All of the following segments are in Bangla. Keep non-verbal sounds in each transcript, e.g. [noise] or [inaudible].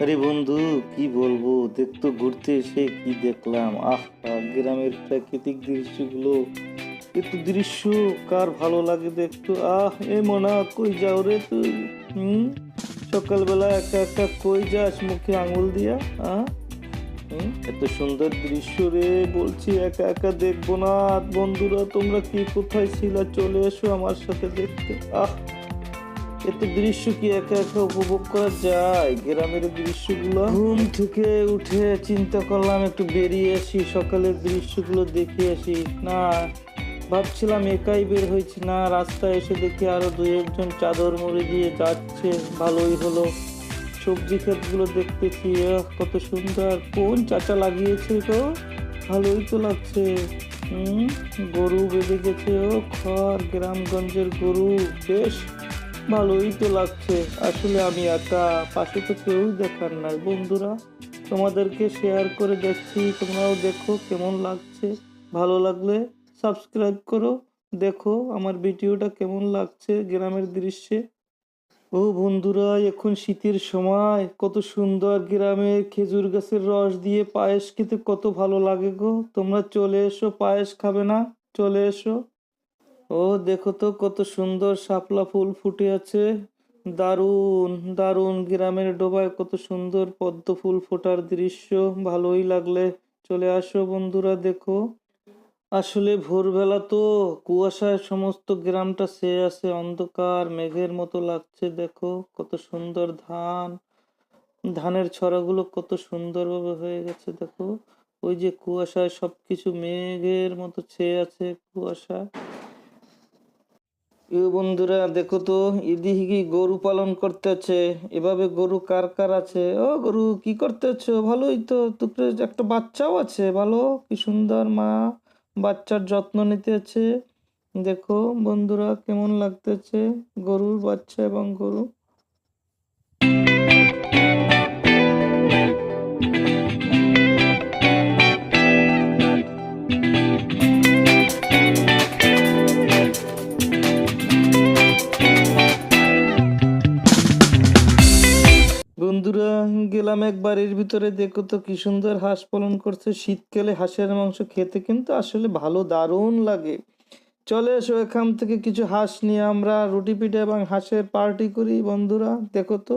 আরে বন্ধু, কি বলব? দেখতো ঘুরতে এসে কি দেখলাম? আহ, গ্রামের প্রাকৃতিক দৃশ্যগুলো। একটু দৃশ্য, কার ভালো লাগে দেখতো? আহ, এ মনা, কই যাও রে তুই? হুম? সকালবেলা একা একা কই যাস মুখে আঙুল দিয়া? আহ? এত সুন্দর দৃশ্য রে, বলছি একা একা দেখব না। বন্ধুরা, তোমরা কি কোথায় ছিলা? চলে এসো আমার সাথে দেখতে। আহ এত দৃশ্য কি একা একা উপভোগ করা যায়। গ্রামের দৃশ্যগুলো ঘুম থেকে উঠে চিন্তা করলাম, একটু বেরিয়ে আসি, সকালের দৃশ্যগুলো দেখে আসি। না, ভাবছিলাম একাই বের হয়েছি না, রাস্তায় এসে দেখি আরও দুই একজন চাদর মুড়ি দিয়ে যাচ্ছে, ভালোই হলো। সবজি ক্ষেতগুলো দেখতেছি কত সুন্দর। কোন চাচা লাগিয়েছে তো ভালোই তো লাগছে। গরু বেঁধে গেছে, ও খড়, গ্রামগঞ্জের গরু, বেশ ভালোই তো লাগছে। আসলে আমি একা, পাশে তো কেউ দেখার নাই। বন্ধুরা, তোমাদেরকে শেয়ার করে দেখছি, তোমরাও দেখো কেমন লাগছে। ভালো লাগলে সাবস্ক্রাইব করো, দেখো আমার ভিডিওটা কেমন লাগছে গ্রামের দৃশ্যে। ও বন্ধুরা, এখন শীতের সময়, কত সুন্দর গ্রামে খেজুর গাছের রস দিয়ে পায়েস খেতে কত ভালো লাগে গো। তোমরা চলে এসো, পায়েস খাবে না, চলে এসো। ও দেখো তো কত সুন্দর শাপলা ফুল ফুটে আছে। দারুণ দারুণ গ্রামের ডোবায় কত সুন্দর পদ্ম ফুল ফোটার দৃশ্য, ভালোই লাগলে চলে আসো বন্ধুরা দেখো। আসলে ভোরবেলা তো কুয়াশায় সমস্ত গ্রামটা ছেয়ে আছে, অন্ধকার, মেঘের মতো লাগছে দেখো, কত সুন্দর ধান। ধানের ছড়াগুলো কত সুন্দরভাবে হয়ে গেছে দেখো। ওই যে কুয়াশায় সবকিছু মেঘের মতো ছেয়ে আছে কুয়াশা এ বন্ধুরা, দেখো তো, এদিকে গরু পালন করতেছে। এভাবে গরু কার কার আছে? ও গরু, কি করতেছো? ভালোই তো তোকে একটা বাচ্চাও আছে, ভালো? কি সুন্দর মা, বাচ্চার যত্ন নিতেছে। দেখো বন্ধুরা, কেমন লাগতেছে গরুর বাচ্চা এবং গরু? বন্ধুরা, গেলাম এক বাড়ির ভিতরে দেখো তো কি সুন্দর হাঁস পালন করছে। শীতকালে হাঁসের মাংস খেতে কিন্তু আসলে ভালো দারুণ লাগে। চলে এসো এখান থেকে কিছু হাঁস নিয়ে। আমরা রুটি পিঠে এবং হাঁসের পার্টি করি বন্ধুরা, দেখো তো।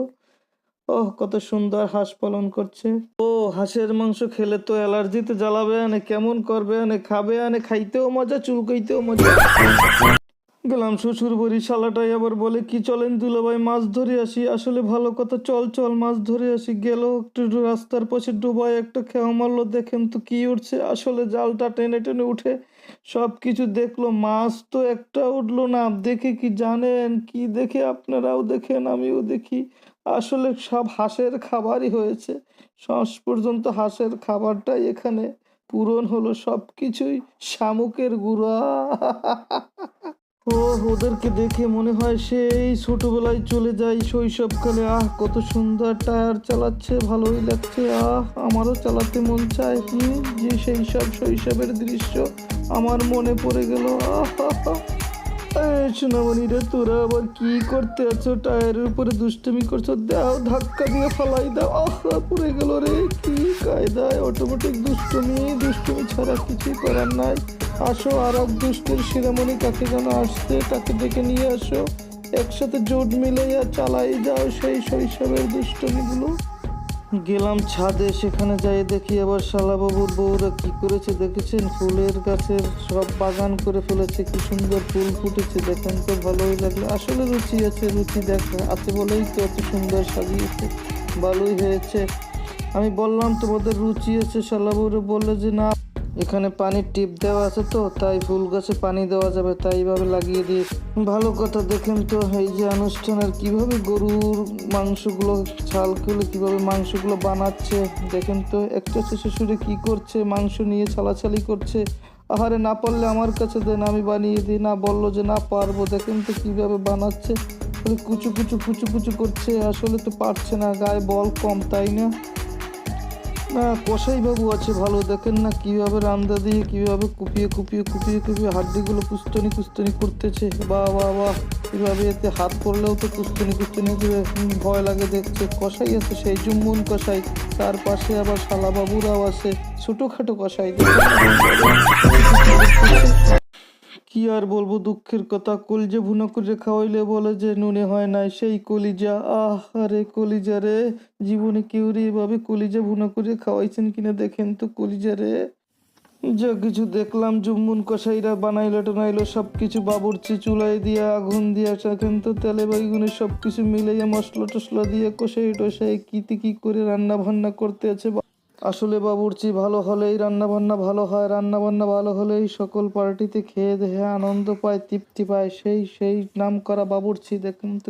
ওহ, কত সুন্দর হাঁস পালন করছে। ও, হাঁসের মাংস খেলে তো অ্যালার্জিতে জ্বালাবে, আনে কেমন করবে, আনে খাবে, আনে খাইতেও মজা, চুলকাইতেও মজা। গেলাম শ্বশুর বাড়ি শালাটাই আবার বলে, কি চলেন দুলাভাই, মাছ ধরে আসি। আসলে ভালো কথা, চল চল, মাছ ধরে আসি। গেল একটু রাস্তার পাশে ডুবাই একটা খেয়া মারলো, দেখেন তো কি উঠছে। আসলে জালটা টেনে টেনে উঠে সব কিছু দেখল, মাছ তো একটা উঠল না। দেখে কি জানেন, কি দেখে আপনারাও দেখেন, আমিও দেখি। আসলে সব হাঁসের খাবারই হয়েছে। শেষ পর্যন্ত হাঁসের খাবারটাই এখানে পূরণ হলো সব কিছুই শামুকের গুঁড়া। [laughs] ও ওদেরকে দেখে মনে হয় সেই ছোটবেলায় চলে যাই শৈশবকালে। আহ, কত সুন্দর টায়ার চালাচ্ছে, ভালোই লাগছে। আহ, আমারও চালাতে মন চায়। হুম, যে সেই সব শৈশবের দৃশ্য আমার মনে পড়ে গেল। আহ সোনামণি রে, তোরা আবার কি করতে আছো? টায়ারের উপরে দুষ্টুমি করছ? দাও, ধাক্কা দিয়ে ফালাই দাও। আহ, পড়ে গেল রে, কি কায়দায়? অটোমেটিক দুষ্টুমি দুষ্টুমি ছাড়া কিছুই করার নাই। আসো আর এক দুষ্টের শিরামণি কাকে যেন আসছে তাকে ডেকে নিয়ে আসো। একসাথে জোট মিলাইয়া চালাই যাও সেই শৈশবের দুষ্টমিগুলো। গেলাম ছাদে, সেখানে যাই দেখি আবার শালাবাবুর বউরা কি করেছে দেখেছেন? ফুলের গাছের সব বাগান করে ফেলেছে, কি সুন্দর ফুল ফুটেছে, দেখেন তো ভালোই লাগল। আসলে রুচি আছে, রুচি দেখ আছে বলেই তো এত সুন্দর সাজিয়েছে, ভালোই হয়েছে। আমি বললাম, তোমাদের রুচি আছে? শালাবাবুরে বললে যে, না। এখানে পানির টিপ দেওয়া আছে তো, তাই ফুল গাছে পানি দেওয়া যাবে, তাই এইভাবে লাগিয়ে দিয়ে। ভালো কথা দেখেন তো, এই যে অনুষ্ঠানের কীভাবে গরুর মাংসগুলো, ছাল খুলে কীভাবে মাংসগুলো বানাচ্ছে। দেখেন তো, একটা শ্বশুরে কি করছে, মাংস নিয়ে ছালাছালি করছে। আহারে, না পারলে আমার কাছে দেন, আমি বানিয়ে দিই। না বলল যে না পারব, দেখেন তো কীভাবে বানাচ্ছে। কুচু কুচু কুচু কুচু করছে, আসলে তো পারছে না, গায়ে বল কম, তাই না? না কসাই বাবু আছে, ভালো দেখেন না কীভাবে রান্দা দিয়ে কীভাবে কুপিয়ে কুপিয়ে কুপিয়ে কুপিয়ে হাড্ডিগুলো কুস্তনি কুস্তনি করতেছে। বা বা বা কীভাবে এতে হাত পড়লেও তো কুস্তনি কুস্তনি ভয় লাগে দেখছে। কষাই আছে সেই জুম্মুন কষাই তার পাশে আবার শালা বাবুরাও আছে, ছোটোখাটো কসাই। কি আর বলব দুঃখের কথা? কলজে ভুনা করে খাওয়াইলে বলে যে, নুনে হয় নাই সেই কলিজা। আহ, আরে কলিজা রে, জীবনে কেউ রে এভাবে কলিজা ভুনা করে খাওয়াইছেন কিনা দেখেন তো কলিজা রে। যা কিছু দেখলাম, জুম্মুন কষাইরা বানাইলো টানাইলো সব কিছু বাবুরচি চুলাই দিয়ে, আগুন দিয়ে সেখান তো তেলে বাইগুনে সব কিছু মিলাইয়া মশলা টসলা দিয়ে কষাই টসাই কিতি কি করে রান্না বান্না করতে আছে আসলে বাবুর্চি ভালো হলেই রান্না বান্না ভালো হয় রান্না বান্না ভালো হলেই সকল পার্টিতে খেয়ে দেহে আনন্দ পায়, তৃপ্তি পায়। সেই সেই নাম করা বাবুর্চি দেখুন তো